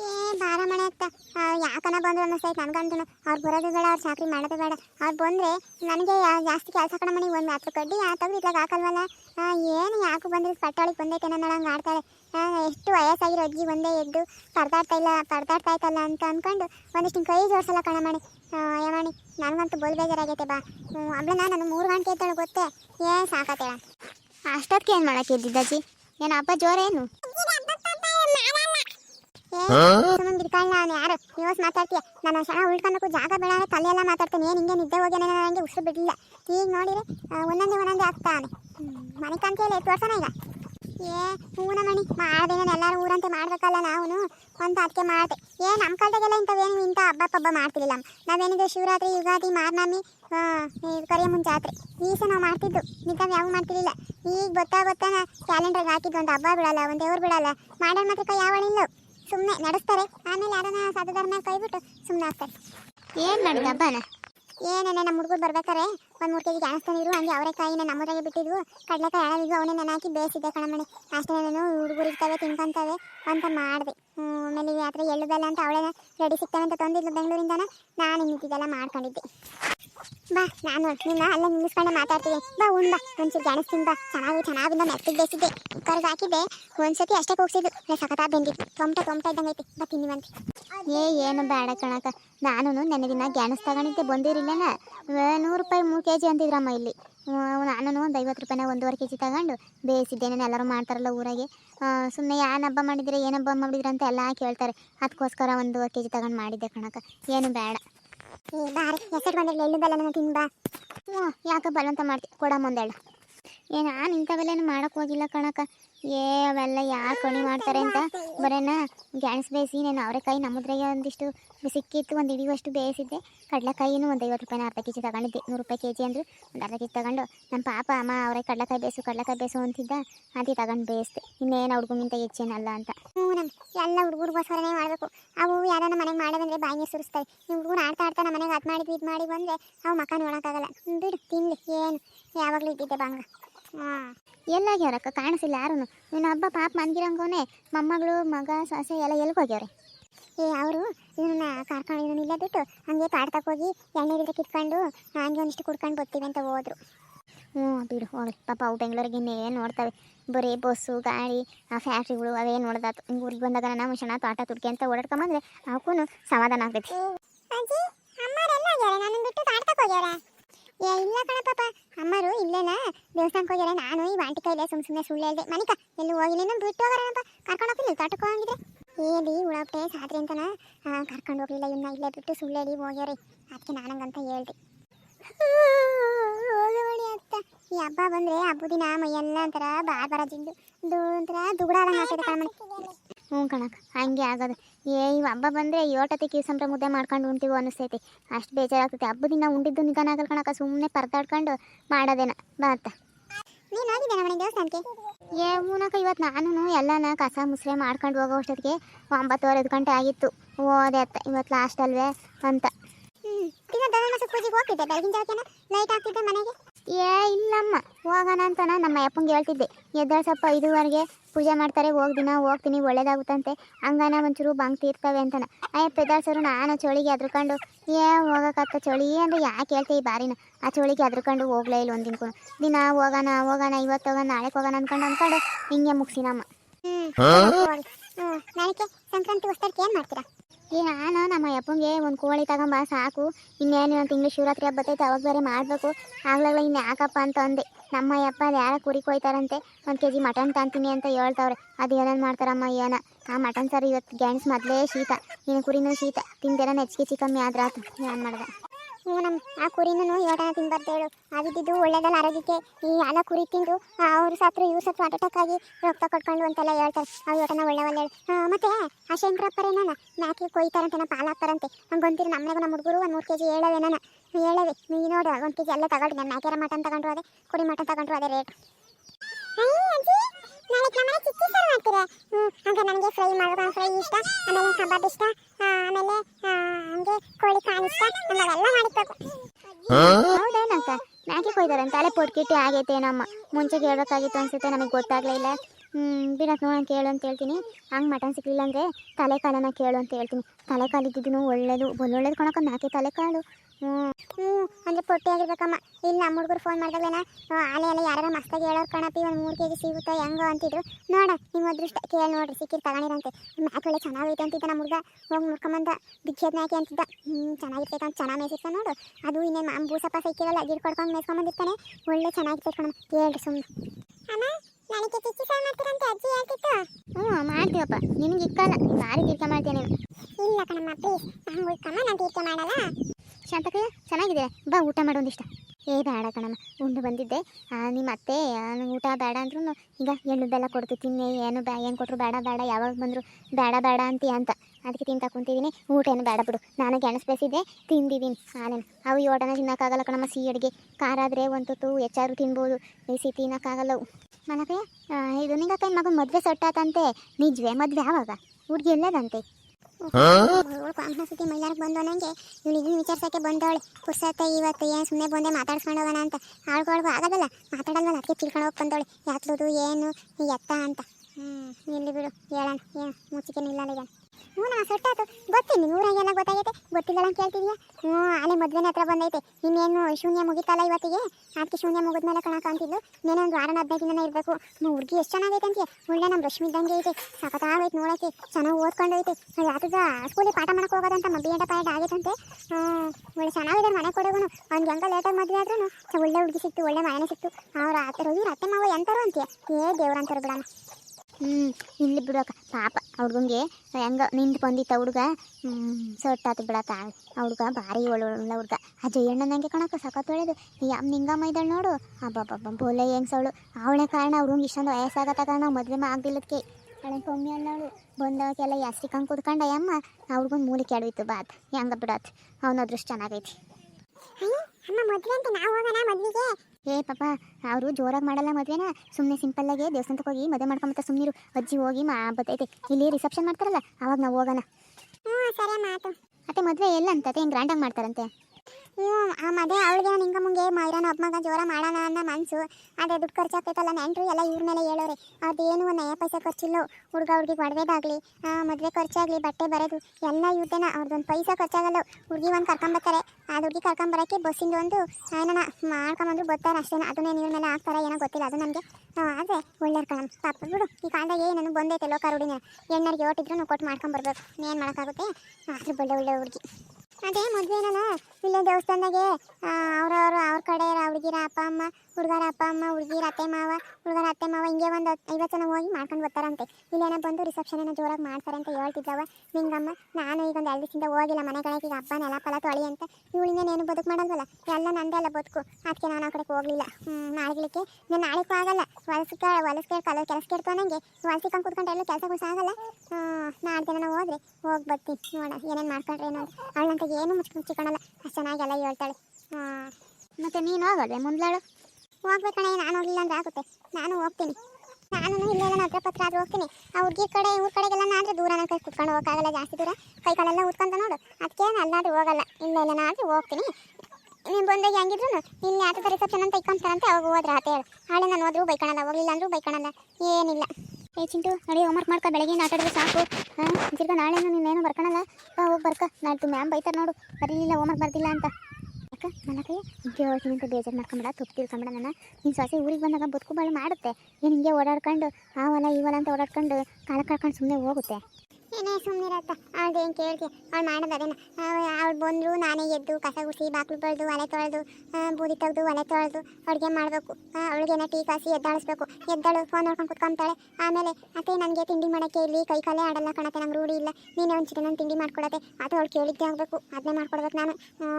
ಏ ಬಾರ ಮನೆ ಅತ್ತ. ಯಾಕನ ಬಂದ್ರು ಅನ್ನಿಸ್ತೈತೆ ಅವ್ರು ಬರೋದು ಬೇಡ ಅವ್ರು ಚಾಕ್ರಿ ಮಾಡೋದು ಬೇಡ. ಅವ್ರು ಬಂದರೆ ನನಗೆ ಜಾಸ್ತಿ ಕೆಲಸ ಕಡೆ ಮಾಡಿ ಒಂದು ಹತ್ತು ಕಡ್ಡಿ ತೆಗ್ದು ಇದ್ರಾಗ ಹಾಕಲ್ವಲ್ಲ? ಏನು ಯಾಕೆ ಬಂದ್ರೆ ಪಟ್ಟಾಳಿಗೆ ಬಂದೈತೆ ನನ್ನ ಹಂಗೆ ಆಡ್ತಾಳೆ ಆ, ಎಷ್ಟು ವಯಸ್ಸಾಗಿರೋ ಅಜ್ಜಿ ಒಂದೇ ಎದ್ದು ಪರದಾಡ್ತಾ ಇಲ್ಲ ಪರದಾಡ್ತಾ ಇತ್ತಲ್ಲ ಅಂತ ಅನ್ಕೊಂಡು ಒಂದಿಷ್ಟು ಕೈ ಜೋಡಿಸಲ್ಲ ಕಣ ಮಾಡಿ. ಯಮಣಿ ನನಗಂತೂ ಬೋಲ್ ಬೇಜಾರಾಗೈತೆ ಬಾ. ಆಮೇಲೆ ನಾನು ಮೂರು ಗಂಟೆ ಎದ್ದಾಳೆ ಗೊತ್ತೇ? ಏನು ಸಾಕತ್ತೇಳ? ಅಷ್ಟೊತ್ತಿಗೆ ಏನು ಮಾಡಕ್ಕೆ ಎದ್ದಿದ್ದಜ್ಜಿ ಏನು ಅಪ್ಪ ಜೋರೇನು ಬಿಡ್ಕೊಳ್ಳ ನಾನು ಯಾರು? ನ್ಯೂಸ್ ಮಾತಾಡ್ತೀಯ? ನಾನು ಕ್ಷಣ ಉಳ್ಕೊಳಕ್ಕೂ ಜಾಗ ಬೇಡ ತಲೆ ಎಲ್ಲ ಮಾತಾಡ್ತೀನಿ. ಏನು ಹಿಂಗೆ ನಿದ್ದೆ ಹೋಗಿ ನನಗೆ ಉಸಿರು ಬಿಡಲಿಲ್ಲ. ಈಗ ನೋಡಿದ್ರೆ ಒಂದೊಂದೇ ಒಂದೊಂದೇ ಆಗ್ತಾನೆ. ಮನೆ ಕಂತೇಳಿ ಎಷ್ಟು ವರ್ಷನ ಈಗ? ಏ ಹೂನ ಮಣಿ. ಮಾಡ್ದೇನ ಎಲ್ಲರೂ ಊರಂತೆ ಮಾಡ್ಬೇಕಲ್ಲ ನಾವು ಅಂತ ಅದಕ್ಕೆ ಮಾಡಿದೆ. ಏ ನಮ್ಮ ಕಾಲದಾಗೆಲ್ಲ ಇಂಥವೇನು ಇಂಥ ಹಬ್ಬ ಪಬ್ಬ ಮಾಡ್ತಿರ್ಲಿಲ್ಲ. ನಾವೇನಿದ್ರು ಶಿವರಾತ್ರಿ ಯುಗಾದಿ ಮಾರ್ನಮಿ ಕರಿಯ ಮುಂಚೆ ಜಾತ್ರೆ ಈ ಸಹ ನಾವು ಮಾಡ್ತಿದ್ದು. ಮಿತಾವ್ ಯಾವ ಮಾಡ್ತಿರ್ಲಿಲ್ಲ. ಈಗ ಗೊತ್ತಾ ಗೊತ್ತಾ ಕ್ಯಾಲೆಂಡರ್ಗೆ ಹಾಕಿದ್ದು ಒಂದು ಹಬ್ಬ ಬಿಡಲ್ಲ ಒಂದು ದೇವ್ರು ಬಿಡಲ್ಲ. ಮಾಡೋಣ ಮಾತ್ರ ಕೈ ಯಾವಳಿಲ್ಲ ಸುಮ್ಮನೆ ನಡೆಸ್ತಾರೆ. ಆಮೇಲೆ ಯಾರನ್ನ ಕೈ ಬಿಟ್ಟು ಸುಮ್ಮನೆ ಆಗ್ತಾರೆ. ಏನು ಮಾಡಿದ ಹಬ್ಬನ ಏನೇನೆ ನಮ್ಮ ಹುಡುಗರು ಬರ್ಬೇಕಾರೆ? ಒಂದು ಮೂರು ಕೆ ಜಿ ಗಾಣಿಸ್ತಾ ನೀರು ಹಂಗೆ ಅವರೆಕಾಯಿನ ನಮ್ಮದ್ರಾಗೆ ಬಿಟ್ಟಿದ್ವು. ಕಡಲೆಕಾಯಿ ಹಳದಿದ್ವು ಅವನೇ ನಾನು ಹಾಕಿ ಬೇಯಿಸಿದ್ದೆ ಕಣಮಣೆ ಅಷ್ಟೇ ನಾನು ಹುಡುಗರು ಇರ್ತವೆ, ತಿನ್ಕೊಂತವೆ ಅಂತ ಮಾಡಿದೆ. ಆಮೇಲೆ ಈ ಯಾತ್ರೆ ಎಳ್ಳು ಬೆಲ್ಲ ಅಂತ ಅವಳೇ ರೆಡಿ ಸಿಗ್ತಾನೆ ಅಂತ ತಂದಿದ್ಲು ಬೆಂಗಳೂರಿಂದನ. ನಾನು ಇದೆಲ್ಲ ಮಾಡ್ಕೊಂಡಿದ್ದೆ. ಬಾ, ನಾನು ನಿನ್ನ ಅಲ್ಲೇ ನಿಲ್ಲಿಸ್ಕೊಂಡೆ ಮಾತಾಡ್ತೀನಿ. ಬಾ ಉಣ್ ಬಾ, ಒಂಚೂರು ಗಾಣಿಸ್ತೀನಿ ಬಾ. ಚೆನ್ನಾಗಿ, ಚೆನ್ನಾಗಿಂದ ಮೆತ್ತಿಗೆ ಬೇಯಿಸಿದ್ದೆ. ಕುಕ್ಕರ್ಗೆ ಹಾಕಿದ್ದೆ, ಒಂದ್ಸತಿ ಅಷ್ಟೇ ಕೂಗಿಸಿದ್ದು ಸಖತ ಬೆಂದಿತ್ತು. ತೊಮಟ ತೊಮಟ ಇದ್ದಂಗೆ ಐತಿ. ಬಾ ತಿನ್ನಿವಂತೆ ಏ, ಏನು ಬೇಡ ಕಣಕ ನಾನು ದಿನ ಗ್ಯಾನಸ್ ತಗೊಂಡಿದ್ದೆ ಬಂದಿರಲಿಲ್ಲನ ನೂರು ರೂಪಾಯಿ ಮೂರು ಕೆ ಜಿ ಅಂತಿದ್ರಮ್ಮ ಇಲ್ಲಿ. ನಾನು ಒಂದು ಐವತ್ತು ರೂಪಾಯಿನ ಒಂದೂವರೆ ಕೆ ಜಿ ತಗೊಂಡು ಬೇಯಿಸಿದ್ದೇನೆ ಎಲ್ಲರೂ ಮಾಡ್ತಾರಲ್ಲ ಊರಾಗೆ. ಸುಮ್ಮನೆ ಯಾನ ಹಬ್ಬ ಮಾಡಿದ್ರೆ ಏನು ಹಬ್ಬ ಮಾಡಿದ್ರೆ ಅಂತ ಎಲ್ಲ ಕೇಳ್ತಾರೆ. ಅದಕ್ಕೋಸ್ಕರ ಒಂದೂವರೆ ಕೆ ಜಿ ತಗೊಂಡು ಮಾಡಿದ್ದೆ ಕಣಕ ಏನು ಬೇಡ. ಏ ಬಾರಿ ಹೆಸರು ಬಂದಿರಲಿ? ಎಳ್ಳು ಬೆಲ್ಲನ ತಿನ್ ಬಾ. ಹ್ಞೂ ಯಾಕೆ ಬಲವಂತ ಮಾಡ್ತಿ ಕೊಡಮ್ಮ ಒಂದೇಳು ಏ ನಾನು ಇಂಥವೆಲ್ಲೇನು ಮಾಡೋಕ್ಕೋಗಿಲ್ಲ ಕಣಕ ಏ, ಅವೆಲ್ಲ ಯಾರು ಕೊಣಿ ಮಾಡ್ತಾರೆ ಅಂತ? ಬರೋಣ ಗ್ಯಾಣಸ್ ಬೇಯಿಸಿ ನಾನು ಅವರೆಕಾಯಿ ನಮ್ಮದ್ರಾಗ ಒಂದಿಷ್ಟು ಸಿಕ್ಕಿತ್ತು, ಒಂದು ಇಡಿಯುವಷ್ಟು ಬೇಯಿಸಿದ್ದೆ. ಕಡಲೆಕಾಯಿನೂ ಒಂದು ಐವತ್ತು ರೂಪಾಯಿನ ಅರ್ಧ ಕೆ ಜಿ ತಗೊಂಡಿದ್ದೆ. ನೂರು ರೂಪಾಯಿ ಕೆ ಜಿ ಅಂದರು. ಒಂದು ಅರ್ಧ ಕೆ ತಗೊಂಡು ನಮ್ಮ ಪಾಪ, ಅಮ್ಮ ಅವರೇ ಕಡಲೆಕಾಯಿ ಬೇಯಿಸು ಕಡಲೆಕಾಯಿ ಬೇಯಿಸು ಅಂತಿದ್ದ. ಅದೇ ತಗೊಂಡು ಬೇಯಿಸ್ದೆ. ಇನ್ನೇನು ಹುಡುಗನಿಂತ ಹೆಚ್ಚೇನಲ್ಲ ಅಂತ. ಹ್ಞೂ ನಮ್ಮ ಎಲ್ಲ ಹುಡುಗರಿಗೋಸ್ಕರನೇ ಮಾಡಬೇಕು. ಅವು ಯಾರನ್ನ ಮನೆಗೆ ಮಾಡಿ ಬಂದರೆ ಬಾಯಿಗೆ ಸುರಿಸ್ತಾರೆ. ನೀವು ಹುಡುಗರು ಆಡ್ತಾ ಆಡ್ತಾ ನಮ್ಮ ಮನೆಗೆ ಅದು ಮಾಡಿದ್ವಿ, ಇದು ಮಾಡಿ ಬಂದರೆ ಅವು ಮಕ್ಕ ನೋಡೋಕ್ಕಾಗಲ್ಲ ಬಿಡು, ತಿನ್ಲಿ, ಏನು? ಯಾವಾಗಲೂ ಇದ್ದಿದ್ದೆ ಬಂಗ ಹಾಂ. ಎಲ್ಲಾಗ್ಯಾರಕ್ಕ ಕಾಣಿಸಿಲ್ಲ ಯಾರೂ ನಿನ್ನ ಹಬ್ಬ ಪಾಪ ಮನ್ಗಿರಂಗವನೇ, ಮೊಮ್ಮಗಳು, ಮಗ, ಸೊಸೆ ಎಲ್ಲ ಎಲ್ಲಿಗೆ ಹೋಗ್ಯಾರೆ ಏ, ಅವರು ಇವನ್ನ ಕಾರ್ಕೊಂಡು ಇವನ್ನ ಇಲ್ಲ ಬಿಟ್ಟು ಹಂಗೆ ಕಾಡ್ತಕ್ಕೆ ಹೋಗಿ ಎಣ್ಣೆ ಕಿತ್ಕೊಂಡು ಹಂಗೆ ಒಂದಿಷ್ಟು ಕುಡ್ಕೊಂಡು ಬರ್ತೀವಿ ಅಂತ ಹೋದ್ರು. ಹ್ಞೂ, ಬಿಡು, ಹೋಗ್ಲಿ. ಪಾಪ ಅವು ಬೆಂಗಳೂರಿಗೆ ಇನ್ನೇನು ನೋಡ್ತವೆ? ಬರೀ ಬಸ್ಸು, ಗಾಡಿ, ಆ ಫ್ಯಾಕ್ಟ್ರಿಗಳು ಅವೇ ನೋಡ್ದಾತು? ಹಿಂಗೆ ಊರಿಗೆ ಬಂದಾಗ ನಮ್ಮ ಶಣ ತೋಟ ತುಡ್ಕೆ ಅಂತ ಓಡಾಡ್ಕೊಂಬಂದ್ರೆ ಅವಕ್ಕೂ ಸಮಾಧಾನ ಆಗ್ತೈತಿ. ಏ, ಇಲ್ಲ ಕಣ ಪಾಪ ಅಮ್ಮರು ಇಲ್ಲೇನ? ದೇವಸ್ಥಾನಕ್ಕೆ ಹೋಗ್ಯಾರ, ನಾನು ಈ ವಾಂಟಿ ಕೈಲೇ ಸುಮ್ ಸುಮ್ಮನೆ ಸುಳ್ಳು ಹೇಳ್ದೆ. ಮನಿಕ, ಎಲ್ಲಿ ಹೋಗಿಲ್ಲ? ಬಿಟ್ಟು ಹೋಗಾರಪ್ಪ ಕರ್ಕೊಂಡು ಹೋಗ್ತೀನಿ ತೋಟಕ್ಕೆ ಹೋಗಿದ್ರೆ ಏಲಿ ಉಳಪ್ಪೆ ಸಾತ್ರಿ ಅಂತನ? ಕರ್ಕೊಂಡು ಹೋಗ್ಲಿಲ್ಲ ಇನ್ನ ಇಲ್ಲೇ ಬಿಟ್ಟು ಸುಳ್ಳು ಹೇಳಿ ಹೋಗ್ಯಾರಿ ಅದಕ್ಕೆ ನಾನಂಗಂತ ಹೇಳ್ದೆ. ಹೋಗಬೇಡಿ ಅತ್ತ. ಈ ಹಬ್ಬ ಬಂದ್ರೆ ಹಬ್ಬದ ದಿನ ಮೈಯೆಲ್ಲ ಒಂಥರ ಬಾರ್ ಬರ ಜಿಂದು ಒಂಥರ ದುಗುಡಾದಂಗೆ ಆಗ್ತದೆ ಕಣ್ಮಣಿ ಹ್ಞೂ ಕಣಕ್ ಹಂಗೆ ಆಗೋದು. ಏ ಇವ್ ಹಬ್ಬ ಬಂದರೆ ಏಟತಿ ಕೀಸಂಬ್ರ ಮುದ್ದೆ ಮಾಡ್ಕೊಂಡು ಉಣ್ತೀವೋ ಅನಿಸ್ತೈತಿ ಅಷ್ಟು ಬೇಜಾರಾಗ್ತೈತಿ. ಹಬ್ಬ ದಿನ ಉಂಡಿದ್ದು ನಿಧಾನ ಆಗಲ್ ಕಣಕ ಸುಮ್ಮನೆ ಪರ್ದಾಡ್ಕೊಂಡು ಮಾಡೋದೇನ. ಬಾ ಅಂತ ನೀನು ಹೋಗಿದ್ದೇನೆ ಮನೆ ದೇವಸ್ಥಾನಕ್ಕೆ? ಏ ಮೂನಕ ಇವತ್ತು ನಾನು ಎಲ್ಲನ ಕಸ ಮುಸ್ರೆ ಮಾಡ್ಕೊಂಡು ಹೋಗೋ ಅಷ್ಟೊತ್ತಿಗೆ ಒಂಬತ್ತುವರೆ ಐದು ಗಂಟೆ ಆಗಿತ್ತು. ಓದೆ ಅತ್ತ ಇವತ್ತು ಲಾಸ್ಟ್ ಅಲ್ವೇ ಅಂತ. ಹ್ಞೂ ಪೂಜೆಗೆ ಹೋಗ್ತಿದ್ದೆ ಬೆಳಗಿನ ಜಾವಕ್ಕೆ ಲೈಟ್ ಆಗ್ತಿದ್ದೆ ಮನೆಗೆ? ಏ ಇಲ್ಲಮ್ಮ. ಹೋಗೋಣ ಅಂತನ ನಮ್ಮ ಅಪ್ಪಂಗೆ ಹೇಳ್ತಿದ್ದೆ. ಎದ್ರ ಸ್ವಲ್ಪ ಇದುವರೆಗೆ ಪೂಜೆ ಮಾಡ್ತಾರೆ ಹೋಗ್ ದಿನ ಹೋಗ್ತೀನಿ ಒಳ್ಳೇದಾಗುತ್ತಂತೆ. ಹಂಗನ ಒಂಚೂರು ಬಂಕ್ ತೀರ್ತವೆ ಅಂತನ. ಅಯ್ಯಪ್ಪ ಪೆದಾಸರು ನಾನು ಚೋಳಿಗೆ ಅದ್ರಕೊಂಡು ಏ ಹೋಗಕತ್ತ ಚೋಳಿ ಅಂದ್ರೆ ಯಾಕೆ ಹೇಳ್ತೆ ಈ ಬಾರಿನ? ಆ ಚೋಳಿಗೆ ಅದ್ರಕೊಂಡು ಹೋಗ್ಲೇ ಇಲ್ಲ ಒಂದಿನ ಕೂಡ ದಿನ ಹೋಗೋಣ ಹೋಗೋಣ ಇವತ್ತು ಹೋಗೋಣ ನಾಳೆ ಹೋಗೋಣ ಅಂದ್ಕೊಂಡು ಅನ್ಕೊಂಡು ಹಿಂಗೆ ಮುಗಿಸಿನಮ್ಮ. ಹ್ಞೂ ನಾಳೆ ಸಂಕ್ರಾಂತಿ ಹೊಸ್ತಾರಕ್ಕೆ ಏನು ಮಾಡ್ತೀರಾ? ಏ ನಾನು ನಮ್ಮ ಅಪ್ಪಂಗೆ ಒಂದು ಕೋಳಿ ತಗೊಂಬ ಸಾಕು. ಇನ್ನೇನು ತಿಂಗಳು ಶಿವರಾತ್ರಿ ಹಬ್ಬ ಬರ್ತೈತೆ ಅವಾಗ ಬೇರೆ ಮಾಡಬೇಕು. ಆಗ್ಲಾಗ್ಲ ಇನ್ನು ಯಾಕಪ್ಪ ಅಂತ ಅಂದೆ. ನಮ್ಮ ಅಪ್ಪ ಅದು ಯಾರ ಕುರಿ ಕೊಯ್ತಾರಂತೆ, ಒಂದು ಕೆ ಜಿ ಮಟನ್ ತಂತೀನಿ ಅಂತ ಹೇಳ್ತಾವ್ರೆ. ಅದು ಏನೇನು ಮಾಡ್ತಾರಮ್ಮ ಏನ? ಆ ಮಟನ್ ಸಾರು ಇವತ್ತು ಗ್ಯಾನ್ಸ್ ಮೊದಲೇ ಶೀತ, ಇನ್ನು ಕುರಿನೂ ಶೀತ. ತಿಂದೇನ ಹೆಚ್ಚಿಗೆ ಚಿಕಮ್ಮಿ ಆದ್ರೆ ಆತು ಏನು ಮಾಡ್ದೆ? ಹ್ಞೂ ನಮ್ಮ ಆ ಕುರಿನೂ ಯೋಡ ತಿನ್ಬಾರ್ದು ಹೇಳು ಅದಿದ್ದು ಒಳ್ಳೇದಲ್ಲ ಆರೋಗ್ಯಕ್ಕೆ. ಈ ಆಲ ಕುರಿ ತಿಂದು ಅವ್ರು ಸತ್ರು, ಇವ್ರು ಸತ್ರು ಅಟ್ಯಾಕ್ ಆಗಿ ರಕ್ತ ಕೊಟ್ಕೊಂಡು ಅಂತೆಲ್ಲ ಹೇಳ್ತಾರೆ. ಅವ್ರು ಯೋಟನ ಒಳ್ಳೆ ಹೇಳು ಮತ್ತೆ, ಆ ಶಂಕರಪ್ಪರೇನ ಮ್ಯಾಕೆ ಕೊಯ್ತಾರಂತೆ ಪಾಲು ಹಾಕ್ತಾರಂತೆ ನಂಗೆ ಬಂದಿರಿ ನಮ್ಮನೆಗೂ ನಮ್ಮ ಹುಡುಗರು ಒಂದು ಮೂರು ಕೆ ಜಿ ಹೇಳವೆ ನಾನು ಹೇಳವೆ, ನೀ ನೋಡು, ಒಂದು ಕೆ ಜಿ ಎಲ್ಲ ತಗೊಂಡು, ನಾನು ಮ್ಯಾಕೆರ ಮಟನ್ ತಗೊಂಡ್ರು ಅದೇ ಕುರಿ ಮಟನ್ ತಗೊಂಡ್ರು ಅದೇ ರೇಟ್. ಆಗ ನನಗೆ ಫ್ರೈ ಮಾಡೋದು ಫ್ರೈ ಇಷ್ಟ ಆಮೇಲೆ ಕಬಾಬ್ ಇಷ್ಟ ಆಮೇಲೆ ಹಂಗೆ ಕೋಳಿ ಕಾನ್ ಇಷ್ಟ ನಮಗೆಲ್ಲ ಮಾಡಿಬೇಕು ಹೌದೇನಕ್ಕ? ಮ್ಯಾಗಿ ಕೊಯ್ದಾರಂತ ಅಲೆ ಪೊಟ್ಕಿಟ್ಟಿ ಆಗೈತೆ ನಮ್ಮ. ಮುಂಚೆ ಹೇಳ್ಬೇಕಾಗಿತ್ತು ಅನ್ಸುತ್ತೆ ನಮಗೆ ಗೊತ್ತಾಗ್ಲೇ ಇಲ್ಲ. ಹ್ಞೂ ಬಿಡಕ್ಕೆ ನೋಡೋಣ ಕೇಳು ಅಂತ ಹೇಳ್ತೀನಿ. ಹಂಗೆ ಮಟನ್ ಸಿಗ್ಲಿಲ್ಲ ಅಂದರೆ ತಲೆಕಾಲನ್ನು ಕೇಳು ಅಂತ ಹೇಳ್ತೀನಿ. ತಲೆಕಾಲಿದ್ದಿದ್ದು ಒಳ್ಳೇದು ಒಳ್ಳೊಳ್ಳೇದು ಕೊಣಕ ಮ್ಯಾಕೆ ತಲೆಕಾಲು ಹ್ಞೂ ಅಂದ್ರೆ ಪೊಟ್ಟಿ ಆಗಿರ್ಬೇಕಮ್ಮ. ಇಲ್ಲಿ ನಮ್ಮ ಹುಡುಗರು ಫೋನ್ ಮಾಡಿದಾಗಲೇನ ಅಲೆ ಅಲೆ ಯಾರು ಮಸ್ತಾಗಿ ಹೇಳೋರು ಕಣಪ್ಪಿ ಒಂದು ಮೂರು ಕೆ ಜಿ ಸಿಗುತ್ತೆ, ಹೆಂಗೋ ಅಂತಿದ್ರು. ನೋಡ, ನಿಮ್ಮ ಅದೃಷ್ಟ, ಕೇಳಿ ನೋಡ್ರಿ, ಸಿಕ್ಕಿರ್ ತಗೊಂಡಿರಂತೆ. ಮ್ಯಾಕ್ ಒಳ್ಳೆ ಚೆನ್ನಾಗೈತೆ ಅಂತಿದ್ದ ನಮ್ಮ ಹುಡುಗ. ಹೋಗಿ ನೋಡ್ಕೊಂಬಂದ ಬಿಚ್ಚದ ಮ್ಯಾಕೆ ಅಂತಿದ್ದ. ಹ್ಞೂ ಚೆನ್ನಾಗಿರ್ತೈತೆ ಅಂತ ಚೆನ್ನಾಗಿ ಮೇಸಿರ್ತಾನೆ ನೋಡು. ಅದು ಇನ್ನೇನು ಮಾಮ್ ಬೂಸಪ್ಪ ಸಿಕ್ಕಿರಲ್ಲ ಗಿಡ ಕೊಡ್ಕೊಂಡು ಮೇಸ್ಕೊಂಬಂದಿರ್ತಾನೆ ಒಳ್ಳೆ ಚೆನ್ನಾಗಿರ್ತೈತೆ ಕಣಮ್ಮ. ಕೇಳ್ರಿ ಸುಮ್ಮನೆ ಅಮ್ಮ ನನಗೆ ಚಿಚ್ಚಿ ಸಾರು ಮಾಡ್ತೀರಂತೆ ಅಜ್ಜಿ ಹೇಳ್ತಿತ್ತು. ಹ್ಞೂ ಮಾಡ್ತೀವಪ್ಪ. ನಿನಗೆ ಇಕ್ಕಲ್ಲ ಭಾರಿ ತೀರ್ಥ ಮಾಡ್ತೀನಿ ಇಲ್ಲ ಕಣಮ್ಮ ಪ್ಲೀಸ್ ನಾನು ಉಳ್ಕಮ್ಮ, ನಾನು ತೀರ್ಕೆ ಮಾಡಲ್ಲ. ಶಾಂತಕಯ್ಯ ಚೆನ್ನಾಗಿದೆ. ಬಾ, ಊಟ ಮಾಡು ಒಂದಿಷ್ಟ. ಏ, ಬೇಡ ಕಣಮ್ಮ. ಉಂಡು ಬಂದಿದ್ದೆ. ನಿಮ್ಮ ಅತ್ತೆ ನಂಗೆ ಊಟ ಬೇಡ ಅಂದ್ರೂ ಈಗ ಎಳ್ಳು ಬೆಲ್ಲ ಕೊಡ್ತು, ತಿನ್ನಿ, ಏನು ಬ್ಯಾ ಏನು ಕೊಟ್ಟರು ಬೇಡ ಬೇಡ, ಯಾವಾಗ ಬಂದರು ಬೇಡ ಬೇಡ ಅಂತೀಯ ಅಂತ. ಅದಕ್ಕೆ ತಿಂತಾ ಕುಂತಿದ್ದೀನಿ. ಊಟ ಏನು ಬೇಡ ಬಿಡು. ನಾನು ಗೆಣಸ್ಬೇಸಿದ್ದೆ ತಿಂದಿದ್ದೀನಿ. ಆನೇನು ಅವು ಈ ಒಡನ ತಿನ್ನೋಕ್ಕಾಗಲ್ಲ ಕಣಮ್ಮ, ಸಿಹಿ ಅಡುಗೆ. ಖಾರ ಆದರೆ ಒಂದು ತುತ್ತು ಹೆಚ್ಚಾದ್ರು ತಿನ್ಬೋದು. ಬಿಸಿ ತಿನ್ನೋಕ್ಕಾಗಲ್ಲ. ಅವು ಮನಕಯ್ಯ ಇದು ನಿಂಗಕ್ಕ ಮಗನ ಮದುವೆ ಸೊಟ್ಟಾತಂತೆ. ನಿಜವೇ ಮದುವೆ ಯಾವಾಗ ಹುಡುಗಿ ಎಲ್ಲದಂತೆ? ಸುದ್ದಿ ಮೈಲಾರಕ್ಕೆ ಬಂದೋನಂಗೆ ಇವಳು ಇದನ್ನ ವಿಚಾರಿಸೋಕ್ಕೆ ಬಂದವಳು. ಪುರ್ಸತ್ತೆ ಇವತ್ತು ಏನು ಸುಮ್ಮನೆ ಬಂದೆ ಮಾತಾಡ್ಸ್ಕೊಂಡು ಹೋಗೋಣ ಅಂತ. ಆಳ್ಗೊಳ್ಗೂ ಆಗೋದಲ್ಲ. ಮಾತಾಡಲ್ವಲ್ಲ ಅದಕ್ಕೆ ತಿಳ್ಕೊಂಡು ಹೋಗಿ ಬಂದವಳು. ಯಾತ್ಲದು ಏನು ಎತ್ತ ಅಂತ. ಹ್ಞೂ ಇಲ್ಲಿ ಬಿಡು ಹೇಳೋಣ. ಏನು ಮುಚ್ಚಿಕೆ ನಿಲ್ಲಲ್ಲ ಈಗ. ಹ್ಞೂ, ನಾ ಸುಟ್ಟಾತು. ಗೊತ್ತೀನಿ ಊರಾಗೆಲ್ಲ ಗೊತ್ತಾಗೈತೆ? ಗೊತ್ತಿಲ್ಲಲ್ಲ ಕೇಳ್ತಿದ್ಯಾ? ಹ್ಞೂ, ಅಲ್ಲೇ ಮದುವೆನೇ ಹತ್ರ ಬಂದೈತೆ. ಇನ್ನೇನು ಶೂನ್ಯ ಮುಗಿತಲ್ಲ ಇವತ್ತಿಗೆ? ಅದಕ್ಕೆ ಶೂನ್ಯ ಮುಗಿದ್ಮೇಲೆ ಕಣಕ ಅಂತಿದ್ದು ಒಂದು ವಾರ ಹದಿನೈದು ದಿನ ಇರಬೇಕು. ಹುಡುಗಿ ಎಷ್ಟು ಚೆನ್ನಾಗೈತೆ ಅಂತೀಯ? ಒಳ್ಳೆ ನಮ್ಮ ರಶ್ಮಿ ಇದ್ದಂಗೆ ಐತೆ. ಸಖತ್ತಾಗೈತೆ ನೋಡೋಕ್ಕೆ. ಚೆನ್ನಾಗಿ ಓದ್ಕೊಂಡೈತೆ. ಯಾತದ ಸ್ಕೂಲಿಗೆ ಪಾಠ ಮಾಡಕ್ಕೆ ಹೋಗೋದಂತ ಬಿ ಎಡ್ ಪಾಠ ಆಗೈತಂತೆ. ಒಳ್ಳೆ ಚೆನ್ನಾಗಿದೆ ಮನೆ ಕೊಡೋಗುನು. ಅವ್ನಿಗೆ ಹೆಂಗ ಲೇಟಾಗಿ ಮದುವೆ ಆದ್ರೂ ಒಳ್ಳೆ ಹುಡುಗಿ ಸಿಕ್ತು, ಒಳ್ಳೆ ಮನೆ ಸಿಕ್ತು. ಅವ್ರ ಥರ ಹೋಗಿ ಅತ್ತೆ ಮಾವ ಎಂತಾರು ಅಂತೀಯ? ಏ ದೇವ್ರಂತಾರ ಬಿಡಣ. ಹ್ಞೂ ಇಲ್ಲಿ ಬಿಡೋಕ. ಪಾಪ, ಹುಡ್ಗಂಗೆ ಹೆಂಗೆ ನಿಂತು ಬಂದಿತ್ತ ಹುಡುಗ? ಸೊಟ್ಟಾತು ಬಿಡಕ್ಕ. ಆ ಹುಡುಗ ಭಾರಿ ಒಳ್ಳೆ ಹುಡುಗ. ಆ ಜಯಣ್ಣನಂಗೆ ಕಣಕ್ಕ ಸಖತ್ ಒಳ್ಳೇದು. ಯಾವ ನಿಂಗಮ್ಮ ಇದ್ದಾಳೆ ನೋಡು. ಅಬ್ಬಬ್ಬಬ್ಬ ಬೋಲೆ ಹೆಂಗ್ಸವಳು ಅವಳೆ ಕಾರಣ ಹುಡುಗಂಗೆ ಇಷ್ಟೊಂದು ವಯಸ್ಸಾಗತ್ತ ಕಾರಣ ಮದುವೆ ಆಗ್ದಿಲ್ಲದಕ್ಕೆ ಅವಳೆ. ಕಮ್ಮಿ ಅನ್ನೋಳು ಬಂದವಕ್ಕೆಲ್ಲ ಯಾಸ್ಟಿಕಂಗೆ ಕುತ್ಕೊಂಡ ಅಮ್ಮ. ಅವ್ರಿಗೊಂದು ಮೂಲಿ ಕೆಡವಿತ್ತು ಬಾತ್. ಹೆಂಗ ಬಿಡತ್? ಅವನ ಅದೃಷ್ಟ ಚೆನ್ನಾಗೈತಿ. ಅಮ್ಮ ಮದುವೆ ಅಂತ ನಾವು ಹೋಗೋಣ ಮದ್ವೆಗೆ? ಏ ಪಾಪ ಅವರು ಜೋರಾಗಿ ಮಾಡಲ್ಲ ಮದುವೆನ. ಸುಮ್ಮನೆ ಸಿಂಪಲ್ಲಾಗಿ ದೇವಸ್ಥಾನಕ್ಕೆ ಹೋಗಿ ಮದುವೆ ಮಾಡ್ಕೊಂಬತ್ತ ಸುಮ್ಮನಿರು ಅಜ್ಜಿ ಹೋಗಿ ಮಾ ಬತ್ತೈತೆ. ಇಲ್ಲಿ ರಿಸೆಪ್ಷನ್ ಮಾಡ್ತಾರಲ್ಲ ಅವಾಗ ನಾವು ಹೋಗೋಣ. ಹ್ಞೂ ಸರಿ ಮಾತು ಮತ್ತೆ ಮದುವೆ ಎಲ್ಲ ಅಂತ ಹೆಂಗೆ ಗ್ರ್ಯಾಂಡಾಗಿ ಮಾಡ್ತಾರಂತೆ? ಹ್ಞೂ, ಆ ಮದುವೆ ಅವಳಿಗೆ ನಿಂಗ ಮುಂಗೆ ಮೈರಾನ ಅಪ್ಮಗ ಜೋರ ಮಾಡೋಣ ಅನ್ನೋ ಮನಸ್ಸು ಅದೇ ದುಡ್ಡು ಖರ್ಚಾಗ್ತೈತಲ್ಲ ನೆಂಟರು ಎಲ್ಲ ಇವ್ರ ಮೇಲೆ ಹೇಳೋರೆ. ಅದೇನು ಒಂದು ನಯ ಪೈಸೆ ಖರ್ಚಿಲ್ಲೋ, ಹುಡುಗ ಹುಡುಗಿಗೆ ಒಡವೆದಾಗಲಿ ಮದುವೆ ಖರ್ಚಾಗಲಿ, ಬಟ್ಟೆ ಬರೋದು, ಎಲ್ಲ ಇವ್ರದೇನ ಅವ್ರದ್ದೊಂದು ಪೈಸೆ ಖರ್ಚಾಗಲ್ಲ. ಹುಡುಗಿ ಒಂದು ಕರ್ಕೊಂಬರ್ತಾರೆ ಆ ಹುಡುಗಿ ಕರ್ಕೊಂಬರೋಕ್ಕೆ ಬಸ್ಸಿಂದ ಒಂದು ಏನಾನ ಮಾಡ್ಕೊಂಬಂದ್ರು ಬರ್ತಾರೆ ಅಷ್ಟೇ ಅದನ್ನೇ ಇವ್ರ ಮೇಲೆ ಹಾಕ್ತಾರೆ ಏನೋ ಗೊತ್ತಿಲ್ಲ, ಅದು ನನಗೆ. ಆದರೆ ಒಳ್ಳೆ ಕಣಮ್ ಪಾಪ ಬಿಡು. ಈ ಕಾಲದಾಗ ಏನನ್ನು ಬಂದೈತೆ ಲೋಕ ರೂಢಿನ ಎಣ್ಣರಿಗೆ ಓಟಿದ್ರು ಕೊಟ್ಟು ಮಾಡ್ಕೊಂಬರ್ಬೇಕು ಏನು ಮಾಡೋಕ್ಕಾಗುತ್ತೆ? ಅದ್ರ ಒಳ್ಳೆ ಒಳ್ಳೆ ಹುಡುಗಿ. ಅದೇ ಮದುವೆನ? ಇಲ್ಲೇ ದೇವಸ್ಥಾನದಾಗೆ ಅವ್ರವ್ರು ಅವ್ರ ಕಡೆ ಹುಡುಗಿರ ಅಪ್ಪ ಅಮ್ಮ ಹುಡುಗರ ಅಪ್ಪ ಅಮ್ಮ, ಹುಡುಗಿ, ಅತ್ತೆ ಮಾವ, ಹುಡುಗರ ಅತ್ತೆ ಮಾವ ಹಿಂಗೆ ಒಂದು ಐವತ್ತು ಜನ ಹೋಗಿ ಮಾಡ್ಕೊಂಡು ಬರ್ತಾರಂತೆ. ಇಲ್ಲೇನೋ ಬಂದು ರಿಸೆಪ್ಷನ್ ಏನೋ ಜೋರಾಗಿ ಮಾಡ್ತಾರೆ ಅಂತ ಹೇಳ್ತಿದ್ದವ ನಿಂಗಮ್ಮ, ನಾನು ಈಗ ಒಂದು ಎರಡು ದಿವಸದಿಂದ ಹೋಗಿಲ್ಲ, ಮನೆ ಕಡೆಗೆ ಈಗ ಹಬ್ಬ ನೆಲ, ಫಲ ತೊಳಿ ಅಂತ. ಇವಳಿಂದ ಏನು ಬದುಕು ಮಾಡಲ್ವಲ್ಲ ಎಲ್ಲ ನಂದೇ ಅಲ್ಲ ಬದುಕು. ಅದಕ್ಕೆ ನಾನು ಆ ಕಡೆಗೆ ಹೋಗಲಿಲ್ಲ. ಮಾಡಲಿಕ್ಕೆ ನಾನು ನಾಳೆಗೂ ಆಗಲ್ಲ. ಹೊಲಸ್ಕ ಹೊಲಸ್ಕೆ ಕಲ ಕೆಲಸ ಕೆಡ್ತು ನನಗೆ ಹೊಲಸಿಕೊಂಡು ಕೂತ್ಕೊಂಡು ಕೆಲಸ ಕೆಲಸಗಳು ಸಾಗಲ್ಲ. ನಾಳೆ ದಿನ ಹೋದ್ರೆ ಹೋಗಿ ಬರ್ತೀನಿ. ನೋಡ, ಏನೇನು ಮಾಡ್ಕೊಂಡ್ರೆ ಏನೋ ಅವಳಂತ ಏನು ಮುಚ್ಚಿ ಮುಚ್ಚಿಕೊಳ್ಳಲ್ಲ ಅಷ್ಟು ಚೆನ್ನಾಗೆಲ್ಲ ಹೇಳ್ತಾಳೆ. ಮತ್ತೆ ನೀನು ಹೋಗಲ್ವೇ ಮುಂದ್ಲಾಳು? ಹೋಗ್ಬೇಕಣ್ಣ ನಾನು ಹೋಗಿಲ್ಲ ಅಂದ್ರೆ ಆಗುತ್ತೆ. ನಾನು ಹೋಗ್ತೀನಿ. ನಾನು ಇಲ್ಲೆಲ್ಲ ಹತ್ರ ಪತ್ರ ಆದ್ರೂ ಹೋಗ್ತೀನಿ. ಆ ಹುಡುಗಿ ಕಡೆ, ಊರ ಕಡೆಗೆಲ್ಲ ನಾನು ದೂರ ನನ್ನ ಕೈ ಕುತ್ಕೊಂಡು ಹೋಗೋಕ್ಕಾಗಲ್ಲ, ಜಾಸ್ತಿ ದೂರ. ಕೈ ಕಾಲೆಲ್ಲ ಉತ್ಕೊಂತ ನೋಡು. ಅದಕ್ಕೆ ಅಲ್ಲಾದ್ರೂ ಹೋಗಲ್ಲ. ಇಲ್ಲೆಲ್ಲ ನಾನು ಹೋಗ್ತೀನಿ. ನೀನು ಬಂದಾಗ ಹೆಂಗಿದ್ರು ಇಲ್ಲಿ ಆಟದ ರಿಸೆಪ್ಷನ್ ಅಂತ ಇಕ್ಕಂತಾರಂತೆ ಅವಾಗ ಹೋದ್ರೆ ಆತ ಹೇಳು. ಹಾಳೆ ನಾನು ಹೋದ್ರು ಬೈಕಣಲ್ಲ, ಹೋಗ್ಲಿಲ್ಲ ಅಂದ್ರೂ ಬೈಕಣಲ್ಲ. ಏನಿಲ್ಲ. ಏ ಚಿಂಟು, ನೋಡಿ ಹೋಮ್ವರ್ಕ್ ಮಾಡ್ಕೊ, ಬೆಳಗ್ಗೆ ಆಟ ಆಡಿದ್ರೆ ಸಾಕು. ಹಾಂ ತಿರ್ಗ ನಾಳೆನೂ ನೀನೇನು ಬರ್ಕೊಳಲ್ಲ ಹೋಗಿ ಬರ್ಕ. ನಾಳೆ ಮ್ಯಾಮ್ ಬೈತಾರೆ ನೋಡು. ಬರಲಿಲ್ಲ ಹೋಮ್ವರ್ಕ್ ಬರ್ತಿಲ್ಲ ಅಂತ. ಅಕ್ಕ ನನ್ನ ಕೈ ಹಿಂಗೆ ಅಂತ ಬೇಜಾರು ಮಾಡ್ಕೊಂಬೇಡ ತಪ್ಪು ನನ್ನ. ನಿನ್ನ ಸೊಸೆ ಊರಿಗೆ ಬಂದಾಗ ಬದುಕು ಬಾಳು ಮಾಡುತ್ತೆ. ಏನು ಹಿಂಗೆ ಓಡಾಡ್ಕೊಂಡು, ಆ ಹೊಲ ಈ ಹೊಲ ಅಂತ ಓಡಾಡ್ಕೊಂಡು ಕಾಲ ಕಳ್ಕೊಂಡು ಸುಮ್ಮನೆ ಹೋಗುತ್ತೆ. ಏನೇ ಸುಮ್ಮನಿರತ್ತ ಅವ್ಳದ್ದು ಏನು ಕೇಳ್ತೀಯ ಅವ್ಳು ಮಾಡೋದು ಅದೇನ? ಅವ್ಳು ಬಂದರು, ನಾನೇ ಎದ್ದು, ಕಸ ಗುಡಿಸಿ, ಬಾಕ್ಲು ಬಳ್ದು ಒಲೆ ತೊಳೆದು ಬೂದಿ ತೆಗೆದು, ಒಲೆ ತೊಳೆದು ಅಡುಗೆ ಮಾಡಬೇಕು? ಅವಳಿಗೇನ ಟೀ ಕಾಸಿ ಎದ್ದಾಳಿಸ್ಬೇಕು? ಎದ್ದಾಳು ಫೋನ್ ನೋಡ್ಕೊಂಡು ಕುತ್ಕೊಂತಾಳೆ. ಆಮೇಲೆ, ಅತ್ತೆ ನನಗೆ ತಿಂಡಿ ಮಾಡೋಕ್ಕೆ ಇಲ್ಲಿ ಕೈ ಕಾಲೇ ಆಡಲ್ಲ ಕಣತೆ ನಂಗೆ ರೂಢಿ ಇಲ್ಲ. ನೀನೇ ಒಂದ್ಸರಿ ನಾನು ತಿಂಡಿ ಮಾಡ್ಕೊಡತ್ತೆ. ಅದು ಅವಳು ಕೇಳಿದ್ದೆ ಆಗಬೇಕು. ಅದನ್ನೇ ಮಾಡ್ಕೊಡ್ಬೇಕು ನಾನು. ಹ್ಞೂ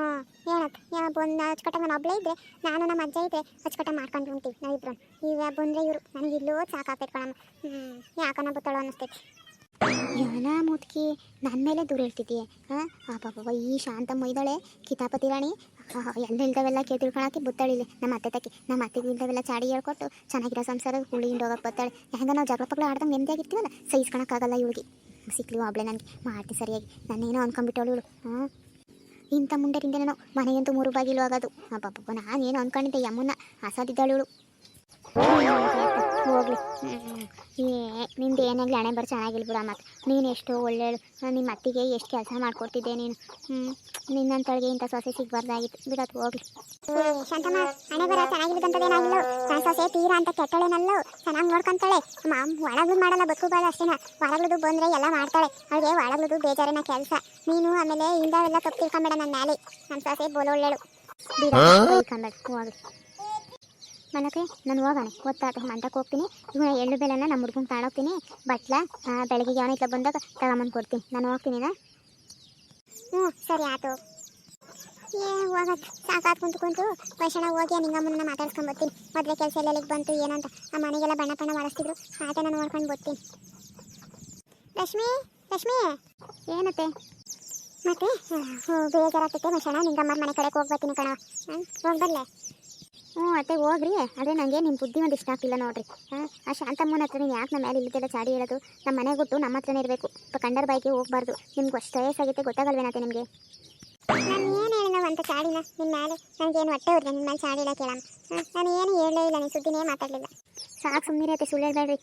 ಏನತ್ತೆ ಯಾವ ಬಂದು ಅಚ್ಚುಕಟ್ಟ ನಾನು ಒಬ್ಬಳೇ ಇದ್ದರೆ ನಾನು ನಮ್ಮ ಅಜ್ಜ ಇದ್ದರೆ ಅಚ್ಚುಕಟ್ಟ ಮಾಡ್ಕೊಂಡು ಉಂತೀವಿ ನಾವಿಬ್ರು. ಈಗ ಬಂದರೆ ಇವರು. ನನಗೆ ಇಲ್ಲೂ ಸಾಕಾಗ್ತೈತೆ ಕಣಮ್ಮ. ಯಾಕನ ಬತ್ತಾಳು ಅನ್ನಿಸ್ತೈತಿ. ಯಾನ, ಮುದ್ಕಿ ನನ್ನ ಮೇಲೆ ದೂರ ಇರ್ತಿದ್ದೀಯ ಹಾಂ ಪಾಪ ಈ ಶಾಂತ ಮೊಯ್ದಾಳೆ ಕಿತಾಪತಿ ರಾಣಿ ಎಲ್ಲ ಇಲ್ದವೆಲ್ಲ ಕೇ ತಿಳ್ಕೊಳಕ್ಕೆ ಬುತ್ತಾಳಿಲ್ಲ ನಮ್ಮ ಅತ್ತೆ ತಕ್ಕಿ, ನಮ್ಮ ಅತ್ತೆ ಇಲ್ದವೆಲ್ಲ ಚಾಡಿ ಹೇಳ್ಕೊಟ್ಟು ಚೆನ್ನಾಗಿರೋ ಸಂಸಾರ ಹುಳಿ ಹಿಂಡೋಗ ಬತ್ತಾಳೆ. ಹೆಂಗ ನಾವು ಜಗಳ ಪಗಳ ಆಡ್ದಂಗೆ ನೆಮ್ಮದಿಯಾಗಿರ್ತೀವಲ್ಲ ಸಹಿಸ್ಕೊಳಕ್ಕಾಗಲ್ಲ ಇವಳಿಗೆ. ಸಿಕ್ಲಿ ಒಬ್ಳೆ ನನಗೆ, ಮಾಡ್ತಿ ಸರಿಯಾಗಿ. ನಾನೇನೋ ಅನ್ಕೊಂಡ್ಬಿಟ್ಟವಳು ಇವಳು. ಹಾಂ ಇಂಥ ನಾನು ಮನೆಯಂತೂ ಮೂರು ಬಾಗಿಲು ಆಗೋದು. ಪಾಪ ನಾನೇನು ಅನ್ಕೊಂಡಿದ್ದೆ ಯಮ್ಮನ್ನ ಆಸಾದಿದ್ದಾಳು ಇವಳು. ಹೋಗ್ಲಿ. ನಿಂದು ಏನಾಗಲಿ ಹಣೆ ಬರ ಚೆನ್ನಾಗಿಲ್ಲ ಬಿಡ ಮತ್ತೆ ನೀನು ಎಷ್ಟು ಒಳ್ಳೆಯಳು ನಿಮ್ಮ ಅತ್ತಿಗೆ ಎಷ್ಟು ಕೆಲಸ ಮಾಡಿಕೊಡ್ತಿದ್ದೆ ನೀನು. ಹ್ಞೂ ನಿನ್ನಂತಳಿಗೆ ಇಂಥ ಸೊಸೆ ಸಿಗಬಾರ್ದಾಗಿತ್ತು. ಬಿಡೋದು ಹೋಗ್ಲಿ. ಶಾಂತಮ್ಮ ಹಣೆ ಬರ ಚೆನ್ನಾಗಿಲ್ದಂತದೇನಾಗಿಲ್ಲ ನನ್ನ ಸೊಸೆ ತೀರಾ ಅಂತ ಕೆಟ್ಟಳೇನಲ್ಲ? ಚೆನ್ನಾಗಿ ನೋಡ್ಕೊಂತಾಳೆ. ಮಾಮ್ ಒಳಗ್ಲು ಮಾಡಲ್ಲ ಬದುಕು ಬಾಳ ಅಷ್ಟೇನ. ಒಳಗ್ಲದು ಬಂದ್ರೆ ಎಲ್ಲ ಮಾಡ್ತಾಳೆ. ಅವಳಿಗೆ ಒಳಗ್ಲದು ಬೇಜಾರಿನ ಕೆಲಸ. ನೀನು ಆಮೇಲೆ ಇಂದವೆಲ್ಲ ತಪ್ಪು ತಿಳ್ಕೊಂಬೇಡ ನನ್ನ ಮ್ಯಾಲೆ. ನನ್ನ ಸೊಸೆ ಬೋಲ ಒಳ್ಳೆಳು ಬಿಡ ಹೋಗ್ಲಿ. ಮನಕ್ಕೆ ನಾನು ಹೋಗೋಣ ಗೊತ್ತಾತ ಮಂಟಕ್ಕೆ ಹೋಗ್ತೀನಿ. ಇವನ ಎಳ್ಳು ಬೆಲ್ಲನ ನಮ್ಮ ಹುಡ್ಗಂಗೆ ತಾಳೋಗ್ತೀನಿ. ಬಟ್ಲ ಬೆಳಗ್ಗೆ ಅವನ ಇಟ್ಲ ಬಂದಾಗ ತಗೊಂಬಂದು ಕೊಡ್ತೀನಿ. ನಾನು ಹೋಗ್ತೀನಿ ಹ್ಞೂ, ಸರಿ ಆಯ್ತು. ಏ, ಹೋಗ. ಸಾಕಾತ್ ಕುಂತು ಕುಂತು. ವೈಶಣ ಹೋಗಿ ನಿಂಗಮ್ಮನ ಮಾತಾಡ್ಸ್ಕೊಂಡ್ ಬರ್ತೀನಿ. ಮೊದಲೇ ಕೆಲಸ ಎಲ್ಲ ಬಂತು ಏನಂತ ಆ ಮನೆಗೆಲ್ಲ ಬಣ್ಣ ಬಣ್ಣ ಮಾಡಿಸ್ತಿದ್ರು ಆಟ ನಾನು ನೋಡ್ಕೊಂಡು ಬರ್ತೀನಿ. ರಶ್ಮಿ ರಶ್ಮಿ ಏನತ್ತೆ? ಮತ್ತೆ ಬೇಜಾರಾಗ್ತೈತೆ ಮನುಷ್ಯಣ ನಿಂಗಮ್ಮರ ಮನೆ ಕಡೆಗೆ ಹೋಗ್ಬರ್ತೀನಿ ಕಣ. ಹೋಗಿ ಬರಲೆ. ಹ್ಞೂ ಅತ್ತೆ ಹೋಗ್ರಿ. ಆದರೆ ನನಗೆ ನಿಮ್ಮ ಬುದ್ಧಿ ಒಂದು ಇಷ್ಟ ಆಗ್ತಿಲ್ಲ ನೋಡ್ರಿ. ಹಾಂ, ಆ ಶಾಂತಮ್ಮನ ಹತ್ರ ನೀವು ಯಾಕೆ ನಮ್ಮ ಮೇಲೆ ಇಲ್ಲದೆಲ್ಲ ಚಾಡಿ ಹೇಳೋದು? ನಮ್ಮ ಮನೆ ಬಿಟ್ಟು ನಮ್ಮ ಹತ್ರನೇ ಇರಬೇಕು. ಕಂಡರ್ ಬಾಯ್ಗೆ ಹೋಗ್ಬಾರ್ದು. ನಿಮ್ಗೆ ಅಷ್ಟು ವಯಸ್ಸಾಗೈತೆ ಗೊತ್ತಾಗಲ್ವೇನತ್ತೆ ನಿಮಗೆ? ನಾನು ಏನು ಹೇಳಿನ ಅಂತ ಚಾಡಿನ ನಿನ್ನ ಮೇಲೆ ನನಗೇನು ಹೊಟ್ಟೆ ಹೊಡ್ದೆ ನಿನ್ನ ಮೇಲೆ ಕೇಳಮ್ಮ. ನಾನು ಏನು ಹೇಳಲೇ ಇಲ್ಲ. ನೀನು ಸುದ್ದಿನೇ ಮಾತಾಡಲಿಲ್ಲ. ಸಾಕು ಸುಮ್ಮನೆ ಅತ್ತೆ. ಸುಳ್ಳು ಹೇಳ್ಬೇಡ್ರಿ.